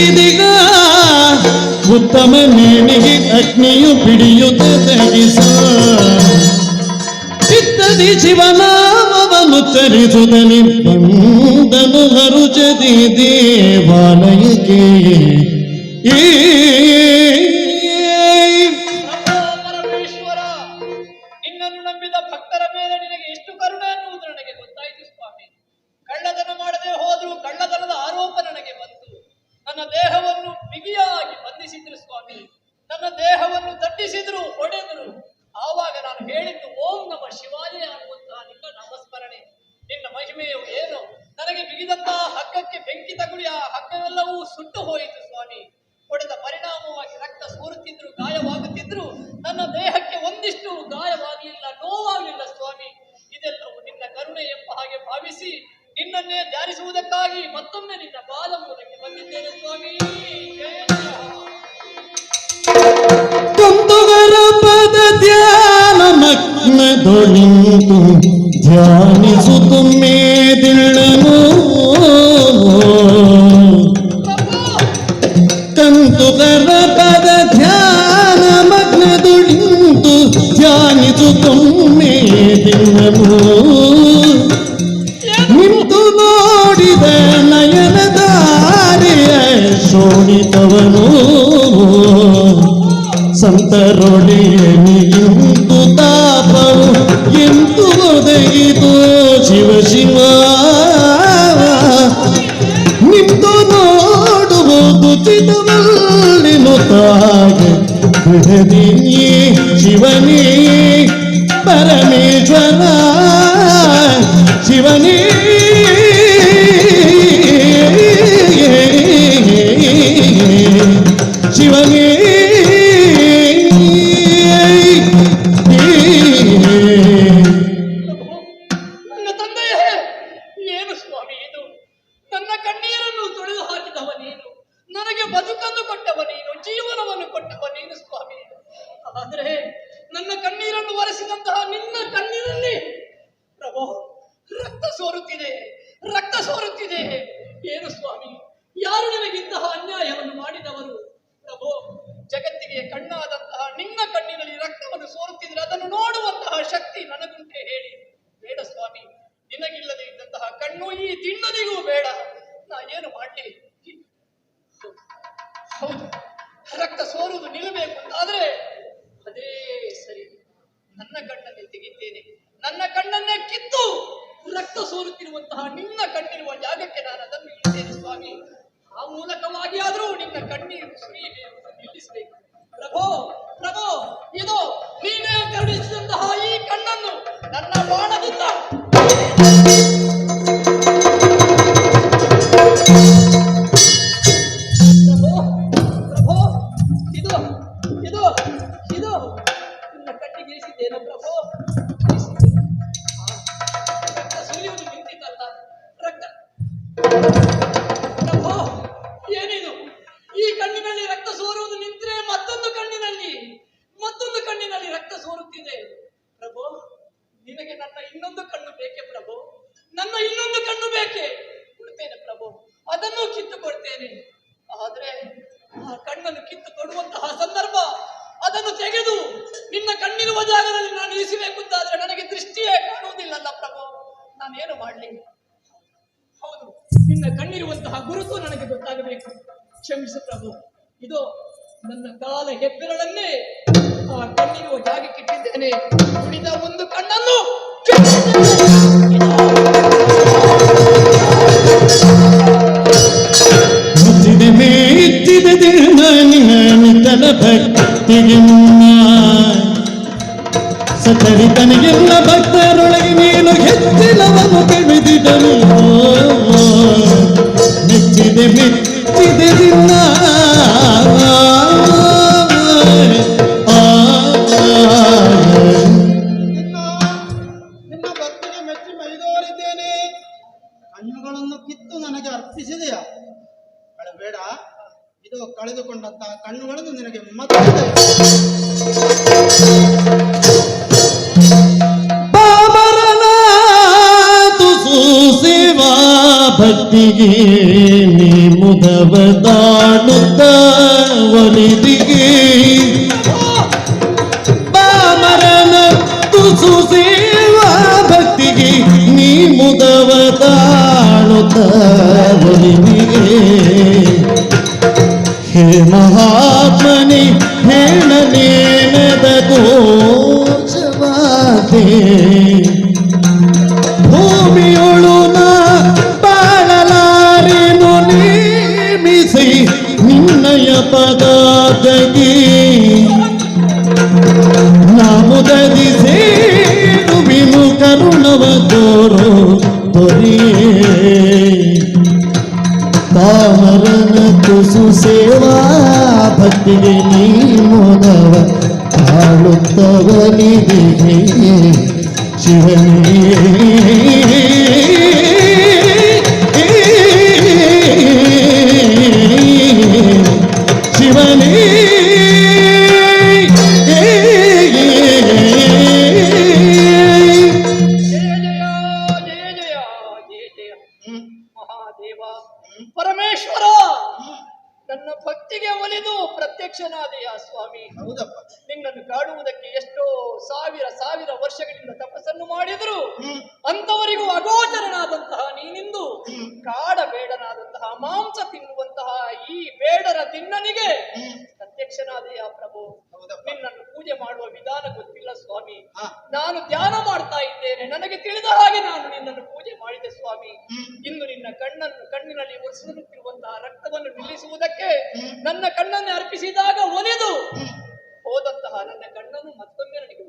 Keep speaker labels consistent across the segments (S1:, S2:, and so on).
S1: ಇದೀಗ ಉತ್ತಮ ನೇಣಿಗೆ ಅಗ್ನಿಯು ಪಿಡಿಯುತ್ತದಗಿಸ ಚಿತ್ತದಿ ಶಿವನಾಮವನ್ನು ಚರಿಸುತ್ತಲಿ ಬಂದನು ಹರುಚದಿ ದೇವಾಲಯಕ್ಕೆ ಈ
S2: ನನ್ನ ದೇಹವನ್ನು ತಟ್ಟಿಸಿದ್ರು ಹೊಡೆದರು. ಆವಾಗ ನಾನು ಹೇಳಿದ್ದು, ಓಂ ನಮ ಶಿವಾಜಿ ಅನ್ನುವಂತಹ ನಿನ್ನ ನಾಮಸ್ಮರಣೆ. ನಿನ್ನ ಮಹಿಮೆಯು ಏನು? ನನಗೆ ಬಿಗಿದಂತಹ ಹಗ್ಗಕ್ಕೆ ಬೆಂಕಿ ತಗುಲಿ ಆ ಹಗ್ಗವೆಲ್ಲವೂ ಸುಟ್ಟು ಹೋಯಿತು ಸ್ವಾಮಿ. ಹೊಡೆದ ಪರಿಣಾಮವಾಗಿ ರಕ್ತ ಸೋರುತ್ತಿದ್ರು, ಗಾಯವಾಗುತ್ತಿದ್ರು, ನನ್ನ ದೇಹಕ್ಕೆ ಒಂದಿಷ್ಟು ಗಾಯವಾಗಲಿಲ್ಲ ನೋವಾಗಲಿಲ್ಲ ಸ್ವಾಮಿ. ಇದೆಲ್ಲವೂ ನಿನ್ನ ಕರುಣೆ ಎಂಬ ಹಾಗೆ ಭಾವಿಸಿ, ನಿನ್ನನ್ನೇ ಧ್ಯಾನಿಸುವುದಕ್ಕಾಗಿ ಮತ್ತೊಮ್ಮೆ ನಿನ್ನ ಬಾಲಮೂಲಕ್ಕೆ ಬಂದಿದ್ದೇನೆ ಸ್ವಾಮಿ. ಜಯ ಜಯ.
S1: ಕುಂತುಗರ ಪದ ಧ್ಯಾನ ಮಗ್ನದೊಳಿಂತು ಧ್ಯಾನಿಸುತ್ತು ಮೇದಿಳ್ಳನು ಕಂತುಗರ ಪದ ಧ್ಯಾನ ಮಗ್ನದೊಳಿಂತು ಧ್ಯಾನಿಸುತ್ತು ಮೇದಿಳ್ಳನು ನಿಂತು ನೋಡಿದ ನಯನ ದಾರಿಯ ಶೋಣಿತವನು ಸಂತರೊಡೆಯನಿಗಿಂತು ತಾಪವು. ಎಂತು ಒದಗಿತು ಶಿವ ಶಿವ. ನಿಂತು ನೋಡುವುದು ಚಿತವಲ್ಲಿ ತಾಗೆ ಬಿಡದಿಯೇ ಶಿವನೇ ಪರಮೇಶ್ವರ. ಶಿವನೇ
S2: ಕೊಟ್ಟವ ನೀನು, ಜೀವನವನ್ನು ಕೊಟ್ಟವ ನೀನು ಸ್ವಾಮಿ. ಆದರೆ ನನ್ನ ಕಣ್ಣೀರನ್ನು ಒರೆಸಿದಂತಹ ನಿನ್ನ ಕಣ್ಣೀರಲ್ಲಿ ಪ್ರಭು, ರಕ್ತ ಸೋರುತ್ತಿದೆ ರಕ್ತ ಸೋರುತ್ತಿದೆ. ಏನು ಸ್ವಾಮಿ, ಯಾರು ನಿನಗಿಂತಹ ಅನ್ಯಾಯವನ್ನು ಮಾಡಿದವರು? ಪ್ರಭು, ಜಗತ್ತಿಗೆ ಕಣ್ಣಾದಂತಹ ನಿನ್ನ ಕಣ್ಣಿನಲ್ಲಿ ರಕ್ತವನ್ನು ಸೋರುತ್ತಿದ್ರೆ ಅದನ್ನು ನೋಡುವಂತಹ ಶಕ್ತಿ ನನಗುಂಟೆ ಹೇಳಿ. ಬೇಡ ಸ್ವಾಮಿ, ನಿನಗಿಲ್ಲದೆ ಇದ್ದಂತಹ ಕಣ್ಣು ಈ ತಿಣ್ಣನಿಗೂ ಬೇಡ. ನಾ ಏನು ಮಾಡಲಿ? ಹೌದು. ರಕ್ತ ಸೋರುವುದು ನಿಲ್ಲಬೇಕು ಅಂತಾದ್ರೆ ಅದೇ ಸರಿ. ನನ್ನ ಕಣ್ಣನ್ನೇ ತೆಗಿತೇನೆ. ನನ್ನ ಕಣ್ಣನ್ನೇ ಕಿತ್ತು ರಕ್ತ ಸೋರುತ್ತಿರುವಂತಹ ನಿನ್ನ ಕಣ್ಣಿರುವ ಜಾಗಕ್ಕೆ ನಾನು ಅದನ್ನು ಇಳಿದ್ದೇನೆ ಸ್ವಾಮಿ. ಆ ಮೂಲಕವಾಗಿ ಆದರೂ ನಿನ್ನ ಕಣ್ಣೀರು ಸುರಿಯಬೇಕು ನಿಲ್ಲಿಸಬೇಕು. ಪ್ರಭೋ ಪ್ರಭೋ, ಇದು ನೀನೇ ಕರುಣಿಸಿದಂತಹ ಈ ಕಣ್ಣನ್ನು ನನ್ನ ಬಾಣದಿಂದ ಪ್ರಭೋ ಗೊತ್ತಾಗಬೇಕು ಕ್ಷಮಿಸು ಪ್ರಭು ಇದು ನನ್ನ ಕಾಲ ಹೆಬ್ಬೆರಳನ್ನೇ ಆ ಕಣ್ಣಿರುವ ಜಾಗಕ್ಕೆ ಇಟ್ಟಿದ್ದೇನೆ. ಉಳಿದ ಒಂದು ಕಣ್ಣನ್ನು
S1: ಭಕ್ತಿಗೆ ಮುನ್ನ. ಭಕ್ತರೊಳಗೆ ನೀನು ಹೆಚ್ಚಿನವನ್ನು ಕವಿದಿಡಲು ಮೆಚ್ಚಿದೆ ಮೆಚ್ಚಿದೆ
S3: ನಿನ್ನ ಕಣ್ಣುಗಳನ್ನು ಕಿತ್ತು ನನಗೆ ಅರ್ಪಿಸಿದೆಯಾ? ಅಳಬೇಡ ಇದು ಕಳೆದುಕೊಂಡಂತಹ ಕಣ್ಣುಗಳನ್ನು ನಿನಗೆ ಮತ್ತೆ
S1: ಬಾಬರನಾತು ತುಸು ಭಕ್ತ ಭಕ್ತಿಗೆ. ನೀ ಮುದವದಾಡುತ್ತ ಒಲಿದಿಗೆ ಬಾಮರನ ತುಸು ಸೇವಾ ಭಕ್ತಿಗೆ ನೀ ಮುದವದಾಡುತ್ತ ಒಲಿದಿಗೆ ಹೇ ಮಹಾತ್ಮನೆ ಹೇಳನೇನದ ಘೋಷವಾದೆ ತಾಮರನ ತುಸು ಸೇವಾ ಭಕ್ತಿಗೆ ನೀ ಮೋದವ ತಾಳುತ್ತವನಿಗೆ ಶಿವನೇ
S2: ಪ್ರತ್ಯಕ್ಷನಾದೆಯ ಸ್ವಾಮಿ?
S3: ಹೌದಪ್ಪ.
S2: ನಿನ್ನನ್ನು ಕಾಡುವುದಕ್ಕೆ ಎಷ್ಟೋ ಸಾವಿರ ಸಾವಿರ ವರ್ಷಗಳಿಂದ ತಪಸ್ಸನ್ನು ಮಾಡಿದ್ರು ಅಂತವರಿಗೂ ಅಗೋಚರನಾದಂತಹ ನೀನಿಂದು ಕಾಡಬೇಡನಾದಂತಹ ಮಾಂಸ ತಿನ್ನುವಂತಹ ಈ ಬೇಡರ ತಿನ್ನನಿಗೆ ಪ್ರತ್ಯಕ್ಷನಾದೆಯ ಪ್ರಭು?
S3: ಹೌದಪ್ಪ.
S2: ನಿನ್ನನ್ನು ಪೂಜೆ ಮಾಡುವ ವಿಧಾನ ಗೊತ್ತಿಲ್ಲ ಸ್ವಾಮಿ. ನಾನು ಧ್ಯಾನ ಮಾಡ್ತಾ ಇದ್ದೇನೆ. ನನಗೆ ತಿಳಿದ ಹಾಗೆ ನಾನು ನಿನ್ನನ್ನು ಪೂಜೆ ಮಾಡಿದೆ ಸ್ವಾಮಿ. ಇಂದು ನಿನ್ನ ಕಣ್ಣನ್ನು ಕಣ್ಣಿನಲ್ಲಿ ಒರೆಸುತ್ತಿರುವಂತಹ ರಕ್ತವನ್ನು ನನ್ನ ಕಣ್ಣನ್ನು ಅರ್ಪಿಸಿದಾಗ ಒಲಿದು ಹೋದಂತಹ ನನ್ನ ಕಣ್ಣನ್ನು ಮತ್ತೊಮ್ಮೆ ನನಗೆ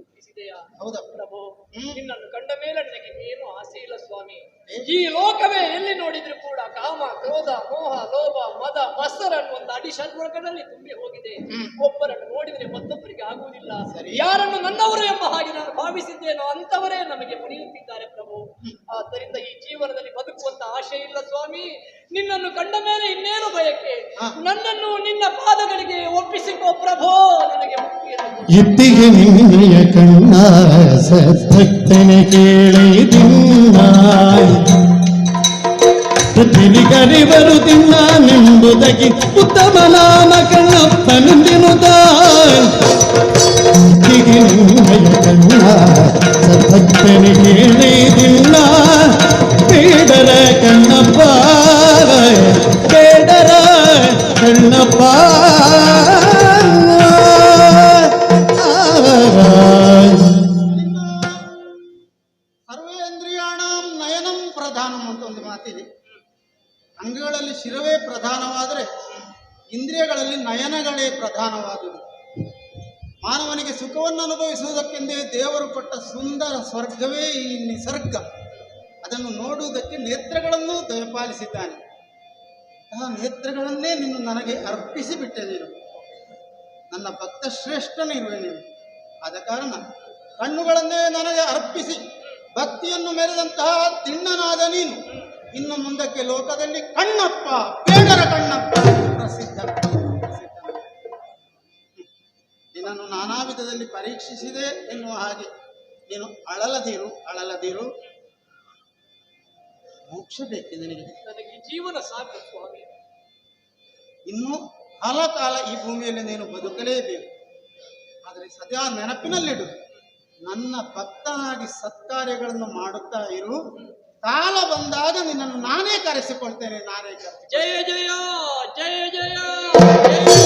S3: ಹೌದಪ್ಪ
S2: ಪ್ರಭು. ನಿನ್ನನ್ನು ಕಂಡ ಮೇಲೆ ನನಗೆ ಏನು ಆಸೆ ಇಲ್ಲ ಸ್ವಾಮಿ. ಈ ಲೋಕವೇ ಎಲ್ಲಿ ನೋಡಿದ್ರು ಕೂಡ ಕಾಮ ಕ್ರೋಧ ಮೋಹ ಲೋಭ ಮದ ಮತ್ಸರ ಅನ್ನುವಂತ ಅಡಿಷಡ್ವರ್ಗದಲ್ಲಿ ತುಂಬಿ ಹೋಗಿದೆ. ಒಬ್ಬರನ್ನು ನೋಡಿದರೆ ಮತ್ತೊಬ್ಬರಿಗೆ ಆಗುವುದಿಲ್ಲ. ಯಾರನ್ನು ನನ್ನವರು ಎಂಬ ಹಾಗೆ ನಾನು ಭಾವಿಸಿದ್ದೇನೋ ಅಂತವರೇ ನಮಗೆ ಮುನಿಯುತ್ತಿದ್ದಾರೆ ಆಶೆ ಇಲ್ಲ ಸ್ವಾಮಿ ನಿನ್ನನ್ನು ಕಂಡ ಮೇಲೆ ಇನ್ನೇನು ಬಯಕೆ. ನನ್ನನ್ನು ನಿನ್ನ ಪಾದಗಳಿಗೆ ಒಪ್ಪಿಸಿಕೋ ಪ್ರಭೋ ನನಗೆ.
S1: ಇತ್ತಿಗೆ ನಿನ್ನೆಯ ಕಣ್ಣ ಸದ್ಭಕ್ತನೆ ಕೇಳಿದಿನ್ನ ಪೃಥ್ವಿ ಕರಿವರು ತಿನ್ನ ನಿಂಬುದಗಿ ಉತ್ತಮ ನಾಮ ಕಣ್ಣಪ್ಪ ನಿಂದಿನುದ ಇತ್ತಿಗೆ ನಿನ್ನಯ ಕಣ್ಣ ಸದ್ಭಕ್ತನೆ ಕೇಳಿದಿನ್ನ ಬೇಡರ ಕಣ್ಣಪ್ಪ. ಬೇಡರ ಕಣ್ಣಪ್ಪ
S3: ಅಂಗಗಳಲ್ಲಿ ಶಿರವೇ ಪ್ರಧಾನವಾದರೆ ಇಂದ್ರಿಯಗಳಲ್ಲಿ ನಯನಗಳೇ ಪ್ರಧಾನವಾದುದು. ಮಾನವನಿಗೆ ಸುಖವನ್ನು ಅನುಭವಿಸುವುದಕ್ಕೆಂದೇ ದೇವರು ಕೊಟ್ಟ ಸುಂದರ ಸ್ವರ್ಗವೇ ಈ ನಿಸರ್ಗ. ಅದನ್ನು ನೋಡುವುದಕ್ಕೆ ನೇತ್ರಗಳನ್ನು ದಯಪಾಲಿಸಿದ್ದಾನೆ. ಆ ನೇತ್ರಗಳನ್ನೇ ನೀನು ನನಗೆ ಅರ್ಪಿಸಿಬಿಟ್ಟೆ ನೀನು. ನನ್ನ ಭಕ್ತ ಶ್ರೇಷ್ಠನಿರುವೆ ನೀನು. ಆದ ಕಾರಣ ಕಣ್ಣುಗಳನ್ನೇ ನನಗೆ ಅರ್ಪಿಸಿ, ಭಕ್ತಿಯನ್ನು ಮೆರೆದಂತಹ ತಿಣ್ಣನಾದ ನೀನು. ಇನ್ನು ಮುಂದಕ್ಕೆ ಲೋಕದಲ್ಲಿ ಕಣ್ಣಪ್ಪ ಬೇಡರ ಕಣ್ಣಪ್ಪ, ಪ್ರಸಿದ್ಧ. ವಿಧದಲ್ಲಿ ಪರೀಕ್ಷಿಸಿದೆ ಎನ್ನುವ ಹಾಗೆ. ನೀನು ಅಳಲದಿರು ಅಳಲದಿರು. ಮೋಕ್ಷ ಬೇಕಿದೆ ನಿನಗೆ.
S2: ನನಗೆ ಜೀವನ ಸಾಕು ಸ್ವಾಮಿ
S3: ಇನ್ನೂ ಕಾಲ ಕಾಲ ಈ ಭೂಮಿಯಲ್ಲಿ ನೀನು ಬದುಕಲೇಬೇಕು. ಆದರೆ ಸದಾ ನೆನಪಿನಲ್ಲಿಡು. ನನ್ನ ಭಕ್ತನಾಗಿ ಸತ್ಕಾರ್ಯಗಳನ್ನು ಮಾಡುತ್ತಾ ಇರು. ಕಾಲ ಬಂದಾಗ ನಿನ್ನನ್ನು ನಾನೇ ಕರೆಸಿಕೊಳ್ತೇನೆ ನಾನೇ ಜಯ ಜಯ
S2: ಜಯ ಜಯ.